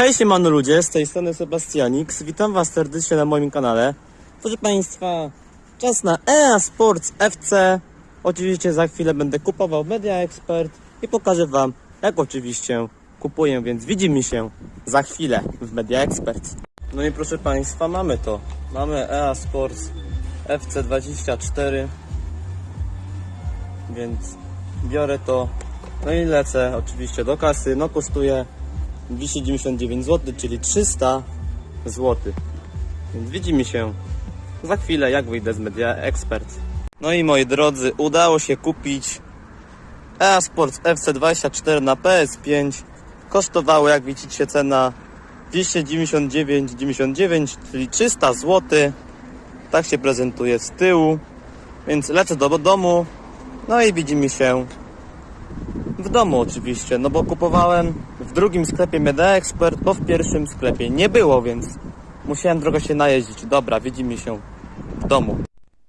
Hej siemano ludzie, z tej strony Sebastianix. Witam was serdecznie na moim kanale. Proszę państwa, czas na EA Sports FC. Oczywiście za chwilę będę kupował Media Expert i pokażę wam jak oczywiście kupuję, więc widzimy się za chwilę w Media Expert. No i proszę państwa, mamy to. Mamy EA Sports FC24 więc biorę to no i lecę oczywiście do kasy no kosztuje 299 zł, czyli 300 zł więc widzimy się za chwilę jak wyjdę z Media Expert. No i moi drodzy udało się kupić EA Sports FC24 na PS5 kosztowało jak widzicie cena 299,99 czyli 300 zł tak się prezentuje z tyłu. Więc lecę do domu. No i widzimy się w domu oczywiście, no bo kupowałem w drugim sklepie Meda Expert, bo w pierwszym sklepie nie było, więc musiałem trochę się najeździć. Dobra, widzimy się w domu.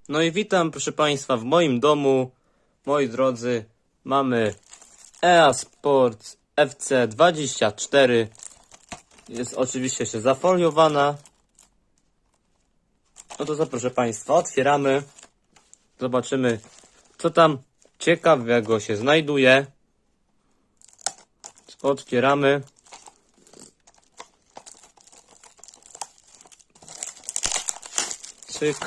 No i witam proszę Państwa w moim domu. Moi drodzy, mamy EA Sports FC24. Jest oczywiście jeszcze zafoliowana. No to co proszę Państwa, otwieramy. Zobaczymy co tam ciekawego się znajduje. Otwieramy. Cyk.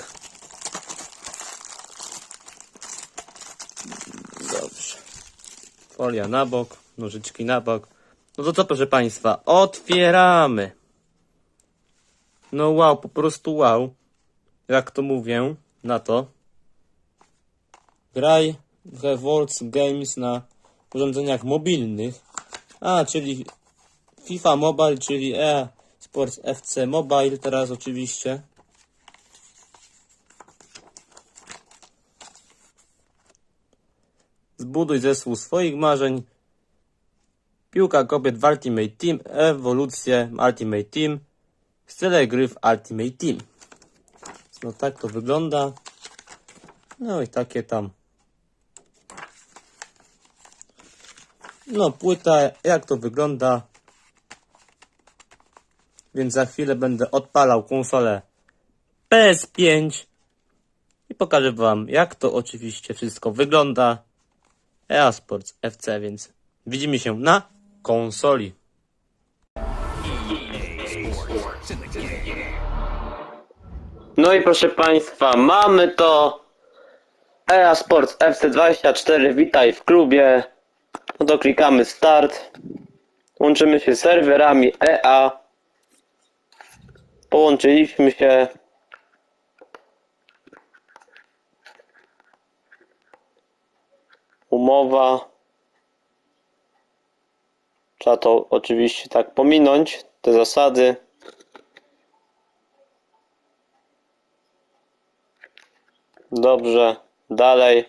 Dobrze. Folia na bok, nożyczki na bok. No to co proszę Państwa, otwieramy. No wow, po prostu wow. Jak to mówię na to. Graj w Revolts Games na urządzeniach mobilnych. A, czyli FIFA Mobile, czyli E Sports FC Mobile teraz oczywiście. Zbuduj zespół swoich marzeń. Piłka kobiet w Ultimate Team, ewolucje Ultimate Team, style gry w Ultimate Team. No tak to wygląda. No i takie tam. No, płyta, jak to wygląda. Więc za chwilę będę odpalał konsolę PS5 i pokażę Wam, jak to oczywiście wszystko wygląda. EA Sports FC, więc widzimy się na konsoli. No i proszę Państwa, mamy to EA Sports FC24, witaj w klubie. No to klikamy start. Łączymy się z serwerami EA. Połączyliśmy się. Umowa. Trzeba to oczywiście tak pominąć, te zasady. Dobrze, dalej.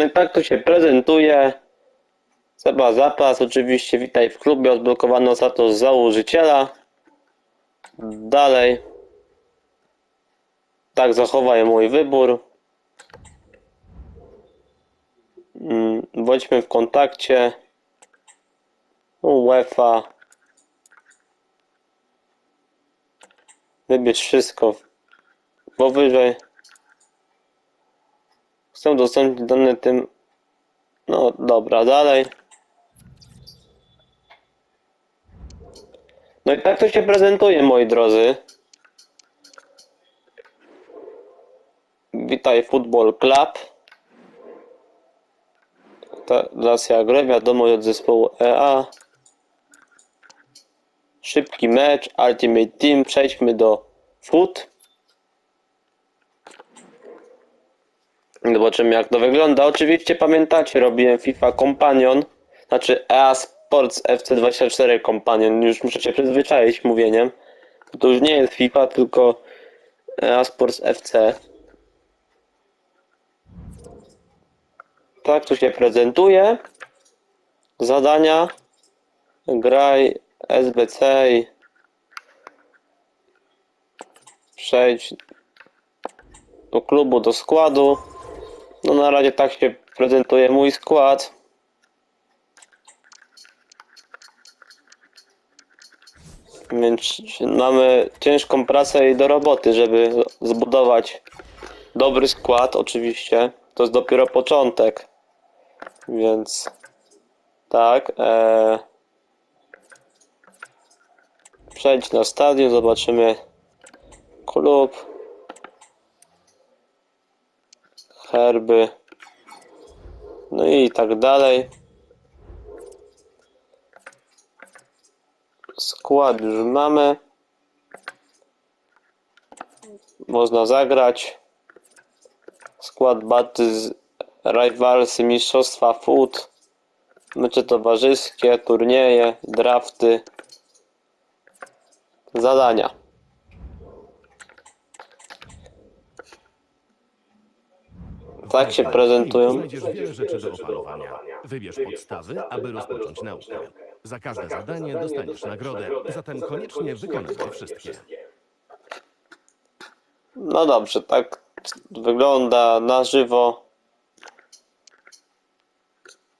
No i tak to się prezentuje. Seba Zapas, oczywiście witaj w klubie, odblokowano status założyciela. Dalej. Tak zachowaj mój wybór. bądźmy w kontakcie. UEFA. Wybierz wszystko. Powyżej. Chcę udostępnić dane tym. No dobra, dalej. No i tak to się prezentuje, moi drodzy. Witaj Football Club. Relacja gry, wiadomo od zespołu EA. Szybki mecz, Ultimate Team. Przejdźmy do Foot. Zobaczymy jak to wygląda. Oczywiście pamiętacie, robiłem FIFA Companion. Znaczy EA Sports FC24 Companion. Już muszę się przyzwyczaić mówieniem. To już nie jest FIFA, tylko EA Sports FC. Tak tu się prezentuje. Zadania. Graj SBC i przejdź do klubu, do składu. No na razie tak się prezentuje mój skład. Więc mamy ciężką pracę i do roboty, żeby zbudować dobry skład oczywiście. To jest dopiero początek. Więc tak. E... Przejdź na stadion, zobaczymy klub. Herby. No i tak dalej. Skład już mamy. Można zagrać. Skład baty z Rivalsy Mistrzostwa Food. Mecze towarzyskie, turnieje, drafty. Zadania. Tak się prezentują. Znajdziesz wiele rzeczy do opanowania. Wybierz podstawy, aby rozpocząć naukę. Za każde zadanie dostaniesz nagrodę, zatem koniecznie wykonaj je wszystkie. No dobrze, tak wygląda na żywo.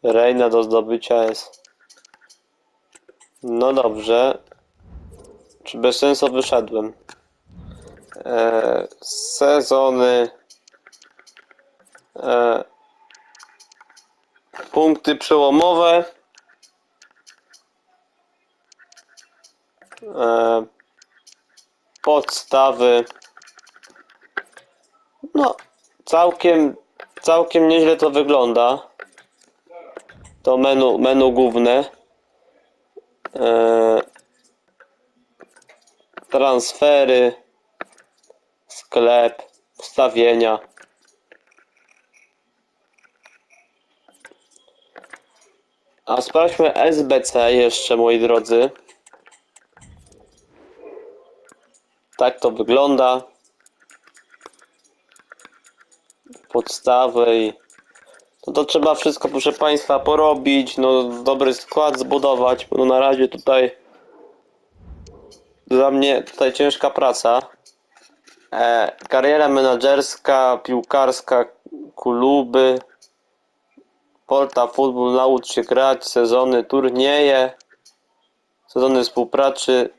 Reina do zdobycia jest. No dobrze. Czy bez sensu wyszedłem? Eee, sezony. Eee, punkty przełomowe. Eee, podstawy. No, całkiem, całkiem nieźle to wygląda. To menu, menu główne. Eee, transfery, sklep, wstawienia. A sprawdźmy SBC jeszcze, moi drodzy. Tak to wygląda. podstawy no to trzeba wszystko proszę Państwa porobić, no dobry skład zbudować, no na razie tutaj dla mnie tutaj ciężka praca. E, kariera menadżerska, piłkarska, kluby, porta futbol, naucz się grać, sezony, turnieje, sezony współpracy,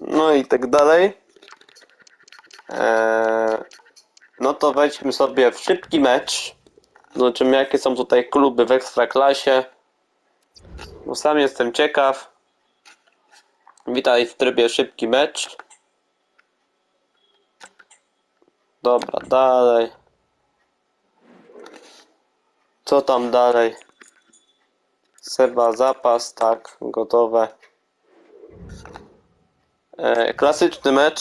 no i tak dalej. Eee, no to wejdźmy sobie w szybki mecz. Zobaczymy jakie są tutaj kluby w Ekstraklasie. Bo sam jestem ciekaw. Witaj w trybie szybki mecz. Dobra, dalej. Co tam dalej? Seba zapas, tak, gotowe. E, klasyczny mecz.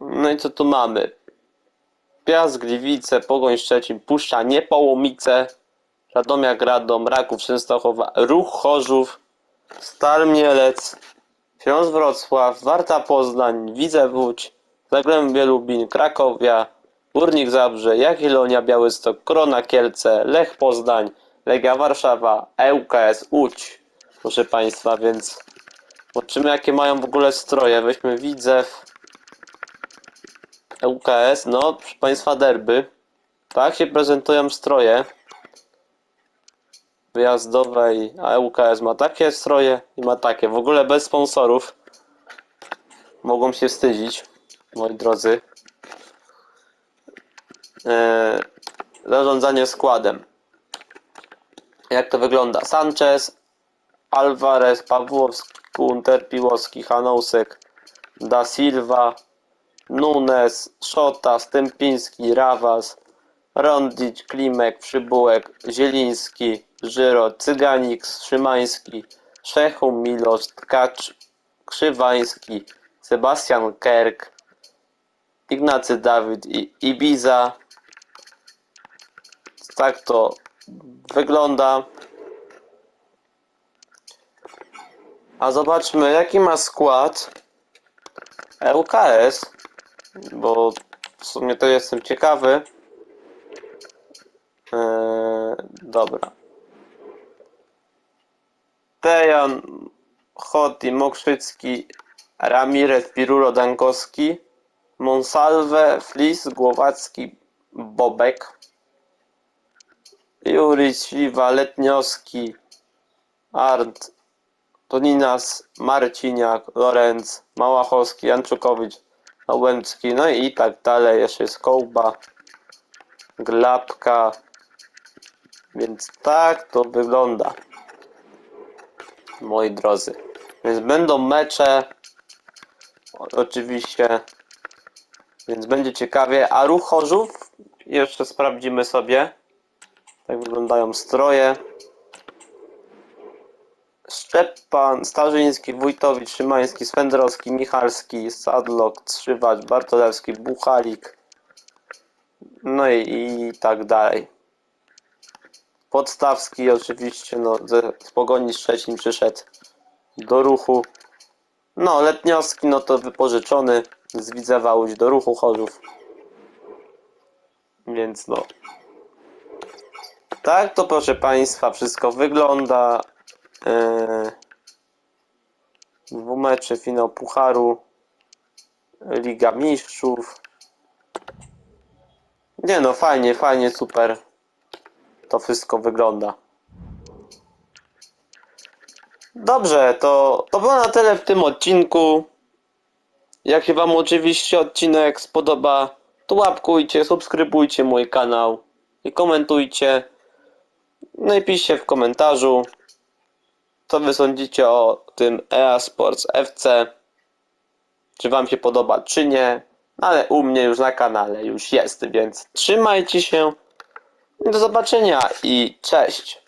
No i co tu mamy? Piast Gliwice, Pogoń Szczecin, Puszcza Niepołomice, Radomiak Radom, Raków Częstochowa, Ruch Chorzów, Stal Mielec, Śląsk Wrocław, Warta Poznań, Widzew Łódź, Zagłębie Lubin, Krakowia, Górnik Zabrze, Jagiellonia Białystok, Korona Kielce, Lech Poznań, Legia Warszawa, ŁKS Łódź. Proszę Państwa, więc zobaczymy jakie mają w ogóle stroje. Weźmy Widzew, ŁKS, no proszę Państwa derby. Tak się prezentują stroje wyjazdowej, a UKS ma takie stroje i ma takie. W ogóle bez sponsorów. Mogą się wstydzić, moi drodzy. Eee, zarządzanie składem. Jak to wygląda? Sanchez, Alvarez, Pawłowski, Kunter, Piłowski, Hanousek, Da Silva, Nunes, Szota, Stępiński, Rawas, Rondić, Klimek, Przybułek, Zieliński, Żyro, Cyganik, Szymański, Szechum, Milosz, Tkacz, Krzywański, Sebastian Kerk, Ignacy Dawid i Ibiza. Tak to wygląda. A zobaczmy, jaki ma skład LKS, bo w sumie to jestem ciekawy. Eee, dobra. Tejan, Choti, Mokrzycki, Ramirez, Pirulo, Dankowski, Monsalve, Flis, Głowacki, Bobek, Juri, Śliwa, Letniowski, Arndt, Toninas, Marciniak, Lorenz, Małachowski, Janczukowicz, Łęcki, no i tak dalej. Jeszcze jest Kołba, Glapka. Więc tak to wygląda. Moi drodzy. Więc będą mecze. Oczywiście. Więc będzie ciekawie. A ruch Chorzów jeszcze sprawdzimy sobie. Tak wyglądają stroje. Szczepan, Starzyński, Wójtowicz, Szymański, Swędrowski, Michalski, Sadlok, Trzywacz, Bartolewski, Buchalik, no i, i tak dalej. Podstawski oczywiście, no, z Pogoni Szczecin przyszedł do ruchu. No, Letniowski, no to wypożyczony z Widzewa Łódź do ruchu Chorzów. Więc no. Tak to proszę Państwa wszystko wygląda. Dwumecze finał Pucharu, Liga Mistrzów. Nie no, fajnie, fajnie, super. To wszystko wygląda. Dobrze, to, to było na tyle w tym odcinku. Jak się Wam oczywiście odcinek spodoba, to łapkujcie, subskrybujcie mój kanał i komentujcie. No i piszcie w komentarzu co wy sądzicie o tym EA Sports FC. Czy wam się podoba, czy nie. Ale u mnie już na kanale już jest, więc trzymajcie się. Do zobaczenia i cześć.